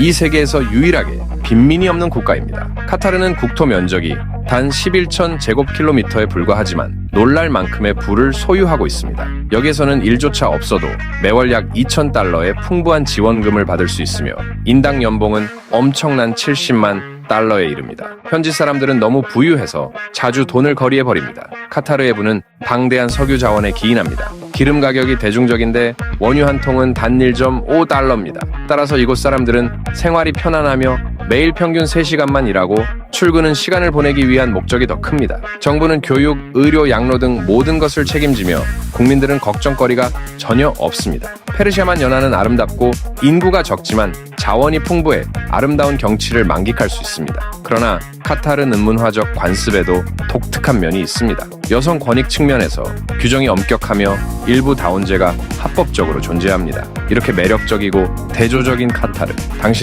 이 세계에서 유일하게 빈민이 없는 국가입니다. 카타르는 국토 면적이 단 11천 제곱킬로미터에 불과하지만 놀랄 만큼의 부를 소유하고 있습니다. 여기에서는 일조차 없어도 매월 약 2천 달러의 풍부한 지원금을 받을 수 있으며 인당 연봉은 엄청난 70만 달러에 이릅니다. 현지 사람들은 너무 부유해서 자주 돈을 거리에 버립니다. 카타르의 부는 방대한 석유 자원에 기인합니다. 기름 가격이 대중적인데 원유 한 통은 단 1.5달러입니다. 따라서 이곳 사람들은 생활이 편안하며 매일 평균 3시간만 일하고 출근은 시간을 보내기 위한 목적이 더 큽니다. 정부는 교육, 의료, 양로 등 모든 것을 책임지며 국민들은 걱정거리가 전혀 없습니다. 페르시아만 연안은 아름답고 인구가 적지만 자원이 풍부해 아름다운 경치를 만끽할 수 있습니다. 그러나 카타르 는문화적 관습에도 독특한 면이 있습니다. 여성 권익 측면에서 규정이 엄격하며 일부 다원제가 합법적으로 존재합니다. 이렇게 매력적이고 대조적인 카타르, 당신